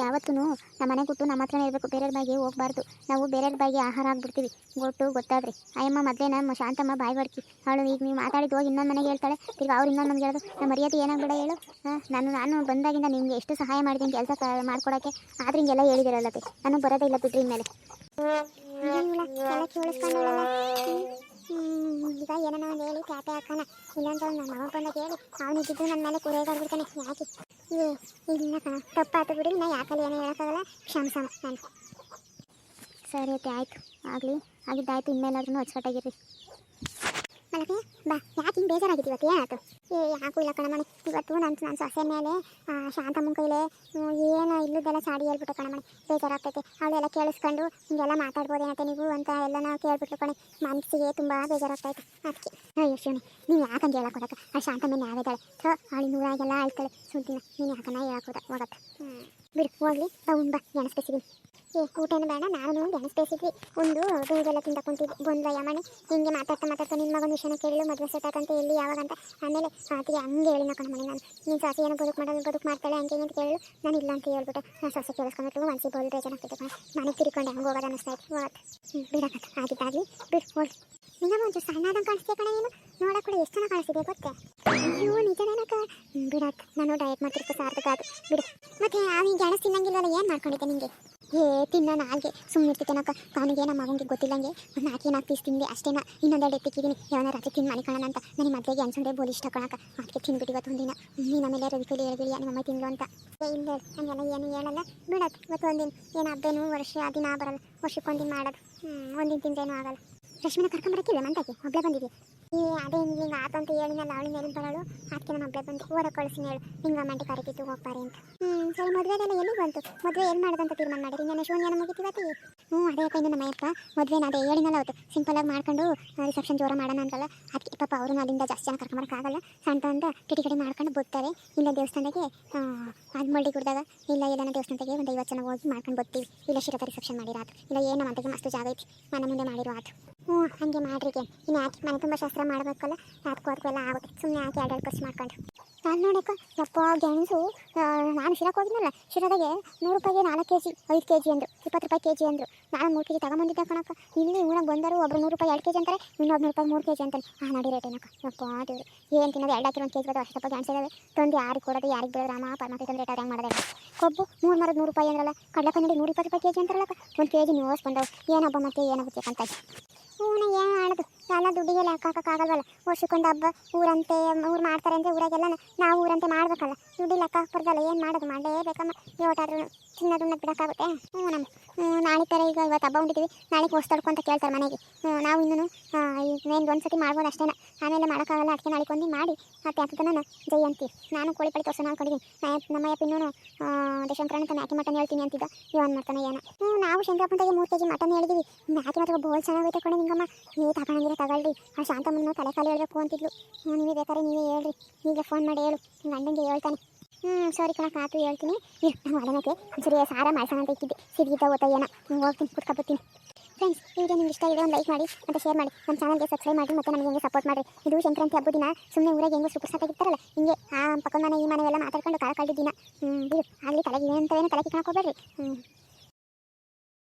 ಯಾವತ್ತೂ ನಮ್ಮ ಮನೆ ಕೊಟ್ಟು ನಮ್ಮ ಹತ್ರನೇ ಇರಬೇಕು. ಬೇರೆಯವ್ರ ಬಾಯಿಗೆ ಹೋಗ್ಬಾರ್ದು. ನಾವು ಬೇರೆಯವ್ರ ಬಾಯಿಗೆ ಆಹಾರ ಆಗ್ಬಿಡ್ತೀವಿ ಗೊಟ್ಟು ಗೊತ್ತಾದ್ರಿ. ಅಯ್ಯಮ್ಮ ಮೊದಲೇ ನಮ್ಮ ಶಾಂತಮ್ಮ ಬಾಯಿ ಬಡ್ಕಿ ಅವಳು ಈಗ ನೀವು ಮಾತಾಡಿದ್ದು ಹೋಗಿ ಇನ್ನೊಂದು ಮನೆಗೆ ಹೇಳ್ತಾಳೆ. ಈಗ ಅವ್ರು ಇನ್ನೊಂದು ಮನೆಗೆ ಹೇಳೋದು. ನಮ್ಮ ಮರ್ಯಾದೆ ಏನಾಗ್ಬೇಡ ಹೇಳು. ಹಾಂ ನಾನು ನಾನು ಬಂದಾಗಿಂದ ನಿಮಗೆ ಎಷ್ಟು ಸಹಾಯ ಮಾಡಿದ್ದೀನಿ ಕೆಲಸ ಮಾಡ್ಕೊಡೋಕ್ಕೆ ಆದ್ರೆ ಹಿಂಗೆಲ್ಲ ಹೇಳಿದಿರಲ್ಲತ್ತೆ ನಾನು ಬರೋದೇ ಇಲ್ಲ ಬಿಡ್ರಿ ಇನ್ಮೇಲೆ. ಈಗ ಏನೋ ಒಂದು ಹೇಳಿ ಕ್ಯಾಪೆ ಹಾಕೋಣ. ಇನ್ನೊಂದು ನಮ್ಮ ಮಗ ಬಂದಾಗ ಹೇಳಿ. ಅವನಿದ್ದು ನನ್ನ ಮೇಲೆ ಕುರಿಯಾಗ್ಬಿಡ್ತಾನೆ ಯಾಕೆ? ಏ ಇಲ್ಲ ಕಣ ತಪ್ಪಾತು ಬಿಡಿ. ನಾ ಯಾಕಲ್ಲಿ ಏನೋ ಹೇಳೋಕ್ಕಾಗಲ್ಲ. ಕ್ಷಮಸಮ ನಾನು. ಸರಿ ಆಯಿತು. ಆಗಲಿ. ಆಗಿದ್ದಾಯ್ತು. ಇನ್ಮೇಲಾದ್ರೂ ಅಚ್ಚುಕಟ್ಟಾಗಿರ್ರಿ ಮಲಕೆ ಬಾ. ಯಾಕೆ ಹಿಂಗೆ ಬೇಜಾರಾಗಿತ್ತು ಇವತ್ತು? ಏನಾಯ್ತು ಏ, ಯಾಕೂ ಇಲ್ಲ ಕಣಮಣಿ ಇವತ್ತು ನನ್ನ ನನ್ನ ಸೊಸೆ ಮೇಲೆ ಶಾಂತಮ್ಮನ ಕೈಲೇ ಏನು ಇಲ್ಲದೆಲ್ಲ ಸಾಡಿ ಹೇಳ್ಬಿಟ್ಟು ಕಣಮಣಿ ಬೇಜಾರಾಗ್ತೈತೆ. ಅವಳೆಲ್ಲ ಕೇಳಿಸ್ಕೊಂಡು ಹಿಂಗೆಲ್ಲ ಮಾತಾಡ್ಬೋದೇನತ್ತೆ ನೀವು ಅಂತ ಎಲ್ಲ ಕೇಳ್ಬಿಟ್ಲು ಕಣೆ. ಮನಸ್ಸಿಗೆ ತುಂಬ ಬೇಜಾರಾಗ್ತೈತೆ. ಅದಕ್ಕೆ ಅಯ್ಯೋ, ಶಿವನಿ, ನೀನು ಯಾಕಂಗೆ ಹೇಳಕ್ ಹೋದಕ್ಕ ಆ ಶಾಂತಮ್ಮನ ಯಾವಿದ್ದಾಳೆ ಥೋ, ಅವಳು ನೂರಾಗೆಲ್ಲ ಆಳ್ತಾಳೆ. ಸುದ್ದಿನ ನೀನು ಯಾಕನ್ನ ಹೇಳಕ್ಕೋದ? ಹೋಗತ್ತೆ. ಬಿಡು, ಹೋಗ್ಲಿ. ಬಾ, ಉಂಡ್ ಬಾ. ಊಟನೂ ಬೇಡ ನಾನು ಎಣಿಸ್ಬೇಸಿದ್ವಿ ಒಂದು ಬೇಗೆಲ್ಲ ತಿಂದಕೊಂತಿದ್ವಿ. ಬಂದು ಯಮಣಿ ಹಿಂಗೆ ಮಾತಾಡ್ತಾ ಮಾತಾಡ್ತಾ ನಿನ್ನ ಮಗನ ವಿಷಯನ ಕೇಳಲು ಮದುವೆ ಸೆಟ್ಟಾಕಂತ ಎಲ್ಲಿ ಯಾವಾಗ ಅಂತ ಆಮೇಲೆ ಆತಿಗೆ ಹಂಗೆ ಹೇಳಿ ನಾ ಮನೆ ನಾನು. ನಿನ್ನ ಸಾಸಿ ಏನೋ ಬದುಕು ಮಾಡೋದು ಬದುಕು ಮಾಡ್ತಾಳೆ ಹಂಗೆ ಅಂತ ಕೇಳಲು ನಾನು ಇಲ್ಲ ಅಂತ ಹೇಳ್ಬಿಟ್ಟು. ನಾನು ಸೊಸೆ ತುಂಬ ಮನಸ್ಸಿಗೆ ಬೋಲ್ ಬೇಜಾರಾಗ್ತೈತೆ ಕಣ. ಮನೆಗೆ ತಿರ್ಕೊಂಡು, ಹಂಗೆ ಹೋಗೋದು ಅನ್ನಿಸ್ತಾ ಇತ್ತು. ಹ್ಞೂ ಬಿಡಕತ್ತ ಆಗಿದ್ದಾಗಲಿ, ಬಿಡು, ಹೋಗಿ. ನಿಂಗೆ ಒಂದು ಸಣ್ಣದಂಗೆ ಕಾಣಿಸ್ತೀಯ ಕಣ ಏನು ನೋಡಕ್ಕೆ ಕೂಡ ಎಷ್ಟು ಜನ ಕಾಣಿಸ್ತಿದೆ ಗೊತ್ತೇ? ಅಯ್ಯೋ ನಿಜನೇನಕ್ಕ ಬಿಡತ್ ನಾನು ಡಯಟ್ ಮಾಡ್ತಿರ್ಕೋ ಸಾರ್ಥಕ ಅದು. ಬಿಡು ಮತ್ತೆ ಅವ್ನಿಗೆ ಗೆಣಸು ತಿನ್ನಂಗಿಲ್ಲಲ್ಲ ಏನು ಮಾಡ್ಕೊಂಡಿದ್ದೆ ನಿಂಗೆ ಏ ತಿನ್ನ ನಾಲ್ಗೆ ಕಾನಿಗೆ ನಮ್ಮ ಮಗನಿಗೆ ಗೊತ್ತಿಲ್ಲಂಗೆ ಒಂದು ನಾಲ್ಕು ನಾಲ್ಕು ಪೀಸ್ ತಿಂದೆ ಅಷ್ಟೇನ ಇನ್ನೊಂದೆರಡು ಎತ್ತಿಕ್ಕಿದ್ದೀನಿ ಯಾವನ ರಾತ್ರಿ ತಿಂದು ಮನೆ ಅಂತ. ನನಗೆ ಮದುವೆಗೆ ಅನ್ಸಂದ್ರೆ ಬೋಲಿ ಇಷ್ಟ ಕಣಕ್ಕ ಅದಕ್ಕೆ ತಿಂದ್ಬಿಟ್ಟು ಇವತ್ತು ಒಂದಿನ. ನೀನು ಆಮೇಲೆ ರವಿ ಕೈಲಿ ಹೇಳ್ಬಿಡಿ ನಿಮ್ಮಮ್ಮ ತಿಂಗಳು ಅಂತ. ಇಲ್ಲ ಹಂಗೆಲ್ಲ ಏನು ಹೇಳಲ್ಲ. ಬಿಡೋದು ಇವತ್ತು ಒಂದಿನ. ಏನು ಹಬ್ಬನು ವರ್ಷ ದಿನ ಬರಲ್ಲ. ವರ್ಷಕ್ಕೊಂದಿನ ಮಾಡೋದು. ಒಂದಿನ ತಿಂದೇನೂ ಆಗಲ್ಲ. ರಶ್ಮಿನ ಕರ್ಕೊಂಬರಕ್ಕಿಲ್ಲ ಮಂತಕ್ಕೆ ಒಬ್ಬಳೇ ಬಂದಿದ್ದೆ ಏ ಅದೇ ಹಿಂಗೆ ಆತಂತ ಹೇಳಿನಲ್ಲ ಅವಳಿ ಮೇಲೆ ಬರೋಳು ಅದಕ್ಕೆ ನಮ್ಮ ಅಪ್ಪ ಬಂದು ಓದ ಕಳಿಸಿನ ಹೇಳು. ಹಿಂಗೆ ಮಂಟಿ ಕರಿತಿತ್ತು ಹೋಗ್ಬಾರಿ ಅಂತ. ಹ್ಞೂ ಸರಿ ಮದುವೆದೆಲ್ಲ ಎಲ್ಲಿ ಬಂತು? ಮದುವೆ ಏನು ಮಾಡೋದಂತ ತೀರ್ಮಾನ ಮಾಡಿರಿ ಇನ್ನೇನು ಶೂನ್ಯನ ಮುಗಿತೀವತ್ತಿ ಹ್ಞೂ, ಅದೇ ಕೈ ನಮ್ಮ ಅಪ್ಪ ಮದುವೆನ ಅದೇ ಹೇಳಿನಲ್ಲ ಅವತ್ತು. ಸಿಂಪಲಾಗಿ ಮಾಡ್ಕೊಂಡು ರಿಸೆಪ್ಷನ್ ಜೋರ ಮಾಡೋಣ ಅಂತಲ್ಲ ಅದಕ್ಕೆ ಪಾಪ ಅವರು ಅಲ್ಲಿಂದ ಜಾಸ್ತಿ ಜನ ಕರ್ಕೊಂಬರಕ್ಕಾಗಲ್ಲ ಸಂತ ಅಂತ ಕಿಟಿ ಕಡೆ ಮಾಡ್ಕೊಂಡು ಬರ್ತಾರೆ ಇಲ್ಲ ದೇವಸ್ಥಾನಕ್ಕೆ ಅದು ಮಳ್ಳಿ ಕುಡ್ದಾಗ ಇಲ್ಲ ಇಲ್ಲ ದೇವಸ್ಥಾನಕ್ಕೆ ಒಂದು ಐವತ್ತು ಜನ ಹೋಗಿ ಮಾಡ್ಕೊಂಡು ಬರ್ತೀವಿ ಇಲ್ಲ, ಶಿರತ ರಿಸೆಪ್ಷನ್ ಮಾಡಿರಾತು ಇಲ್ಲ, ಏನು ಮಂತೆಗೆ ಮಸ್ತು ಜಾಗ ಐತಿ. ಮನೆ ಮುಂದೆ ಮಾಡಿರೋ ಆತು. ಹ್ಞೂ, ಹಾಗೆ ಮಾಡ್ರಿಗೆ ಇನ್ನು ಯಾಕೆ ಮನೆ ತುಂಬ ಶಾಸ್ತ್ರ ಮಾಡಬೇಕಲ್ಲ ಅದಕ್ಕೂ ಅದಕ್ಕೂ ಎಲ್ಲ ಆಗುತ್ತೆ. ಸುಮ್ಮನೆ ಯಾಕೆ ಎರಡು ಖರ್ಚು ಮಾಡ್ಕೊಂಡು ನಾನು ನೋಡಕ್ಕ ಯಪ್ಪ, ಗೆಣಸು ನಾನು ಶಿರಕ್ಕೆ ಹೋಗಿದ್ನಲ್ಲ, ಶಿರಾದಾಗೆ ನೂರು ರೂಪಾಯಿಗೆ ನಾಲ್ಕು ಕೆ ಜಿ ಐದು ಕೆ ಜಿ ಅಂದರು, ಇಪ್ಪತ್ತು ರೂಪಾಯಿ ಕೆ ಜಿ ಅಂದರು. ನಾನು ಮೂರು ಕೆ ಜಿ ತಗೊಂಬಂದಿದ್ದೆ ಕಣಕ್ಕ ಇಲ್ಲಿ ಊರಾಗ ಬಂದರು, ಒಬ್ರು ನೂರು ರೂಪಾಯಿ ಎರಡು ಕೆ ಜಿ ಅಂತಾರೆ, ಇನ್ನೊಬ್ರು ನೂರು ರೂಪಾಯಿ ಮೂರು ಕೆ ಜಿ ಅಂತಾನೆ ಆ, ನಡಿ ರೇಟ್ ಏನಕ್ಕ ಯಪ್ಪ, ದೇವ್ರು, ಏನು ತಿನ್ನೋದು? ಎರಡು ಹಾಕಿ ಒಂದು ಕೆ ಜಿ ಬರೋದು ಅಷ್ಟಪ್ಪ ಗೆಣಸು ಇದಾವೆ. ತಂದು ಯಾರಿಗೆ ಕೊಡೋದು, ಯಾರಿಗೆ ಬಿಡೋದು? ರಾಮ ಪರಮಾತ್ಮ ತಂದು ರೇಟ್ ಹೆಂಗೆ ಮಾಡೋದು ಕೊಬ್ಬು, ಮೂರು ಮರದ ನೂರು ರೂಪಾಯಿ ಅಂದ್ರಲ್ಲ ಕಡಲೆ ಕನ್ನಡಿ ನೂರು ಇಪ್ಪತ್ತು ರೂಪಾಯಿ ಕೆ ಜಿ ಅಂತಾರಲ್ಲ ಒಂದು ಕೆ ಜಿ ನೋಸ್ ಬಂದವು ಏನಪ್ಪ ಮತ್ತೆ ಏನಾಗುತ್ತೆ ಅಂತ ಎಲ್ಲ ದುಡ್ಡಿಗೆ ಲೆಕ್ಕ ಹಾಕೋಕ್ಕಾಗಲ್ವಲ್ಲ? ವರ್ಷಕ್ಕೊಂದು ಹಬ್ಬ, ಊರಂತೆ, ಊರು ಮಾಡ್ತಾರೆ ಅಂದರೆ ಊರಾಗೆಲ್ಲ ನಾವು ಊರಂತೆ ಮಾಡಬೇಕಲ್ಲ? ದುಡ್ಡಿಗೆ ಲೆಕ್ಕ ಹಾಕ್ಬಾರ್ದಲ್ಲ, ಏನು ಮಾಡೋದು? ಮಾಡಲೇಬೇಕಮ್ಮ. ಯೋಟಾದ್ರೂ ಚಿನ್ನದು ಉಣ್ಣಕ್ಕೆ ಬಿಡೋಕ್ಕಾಗುತ್ತೆ. ಹ್ಞೂ ನಮ್ಮ ನಾಳೆ ಥರ ಈಗ ಇವತ್ತು ಹಬ್ಬ ಉಂಡಿದ್ದೀವಿ ನಾಳೆ ಹೊಸ ತಡ್ಕೊ ಅಂತ ಕೇಳ್ತಾರೆ ಮನೆಗೆ. ನಾವು ಇನ್ನೂ ಏನು ಒಂದು ಸತಿ ಮಾಡ್ಬೋದು ಅಷ್ಟೇನ. ಆಮೇಲೆ ಮಾಡೋಕ್ಕಾಗಲ್ಲ, ಅದಕ್ಕೆ ನಾಳೆ ಕೊಂದು ಮಾಡಿ ಮತ್ತೆ ಹತ್ತು ನಾನು ಜೈ ಅಂತೀವಿ ನಾನು ಕೋಳಿ ಪಳಿ ತೋರ್ಸೋಣ ಅನ್ಕೊಂಡಿದ್ದೀನಿ ನಮ್ಮ ಅಪ್ಪ ಇನ್ನೂ ದಶಂಕರಣ ಅಂತ ಮ್ಯಾಕಿ ಮಟನ್ ಹೇಳ್ತೀನಿ ಅಂತಿದ್ದ. ಇವನ್ ಮಾಡ್ತಾನೆ ಏನ. ಹ್ಞೂ ನಾವು ಶಂಕರಪ್ಪಂತಾಗೆ ಮೂರು ಕೆ ಜಿ ಮಟನ್ ಹೇಳಿದ್ದೀವಿ ಮ್ಯಾಕಿ ಮಾತ್ರ ಬೋಲ್ ಚೆನ್ನಾಗೈತೆ ಕಣೆ ನಿಂಗಮ್ಮ. ನೀವು ತಗೊಂಡಿದ್ರೆ ತಗೊಳ್ಳಿ ಆ ಶಾಂತಮ್ಮನ ತಲೆ ಕಾಲು ಹೇಳಬೇಕು ಅಂತಿದ್ಲು. ನೀವು ಬೇಕಾದ್ರೆ ನೀವೇ ಹೇಳ್ರಿ. ನೀವೇ ಫೋನ್ ಮಾಡಿ ಹೇಳು. ಗಂಡಂಗೆ ಹೇಳ್ತಾನೆ. ಹ್ಞೂ ಸಾರಿ ಕಣಕ್ಕೆ, ಆತು ಹೇಳ್ತೀನಿ. ಇರು ನಾವು ಅದನ್ನಕ್ಕೆ ಸರಿ ಸಾರ ಮಾಡ್ಸೋಣ ಅಂತ ಇಟ್ಟಿದ್ದೆ. ಸಿದ್ಗಿದ್ದ ಓದ್ತಾ ಏನೋ. ಹೋಗ್ತೀನಿ ಕುತ್ಕೊಬರ್ತೀನಿ ಫ್ರೆಂಡ್ಸ್ ವಿಡಿಯೋ ನಿಮ್ಗೆ ಇಷ್ಟ ಇದೆ ಒಂದು ಲೈಕ್ ಮಾಡಿ, ಮತ್ತು ಶೇರ್ ಮಾಡಿ. ನಮ್ಮ ಚಾನಲ್ಗೆ ಸಬ್ಸ್ಕ್ರೈಬ್ ಮಾಡಿ, ಮತ್ತು ನಮಗೆ ಹೆಂಗೆ ಸಪೋರ್ಟ್ ಮಾಡಿ ಇದು ಸಂಕ್ರಾಂತಿ ಹಬ್ಬದ ದಿನ ಸುಮ್ಮನೆ ಊರಾಗೆ ಹೆಂಗೋ ಸೂಪರ್ ಇರ್ತಾರಲ್ಲ ಹಿಂಗೆ ಆ ಪಕ್ಕದ ಮನೆ, ಈ ಮನೆ ಎಲ್ಲ ಮಾತಾಡ್ಕೊಂಡು ಕಾಲ ಕಳೆದ ದಿನ. ಹ್ಞೂ ಆಗಲಿ, ತಲೆಗೆ ಏನಂತ ತಲೆಗೆ ತಲೆ ಹೋಗ್ಬೇಡ್ರಿ ಹ್ಞೂ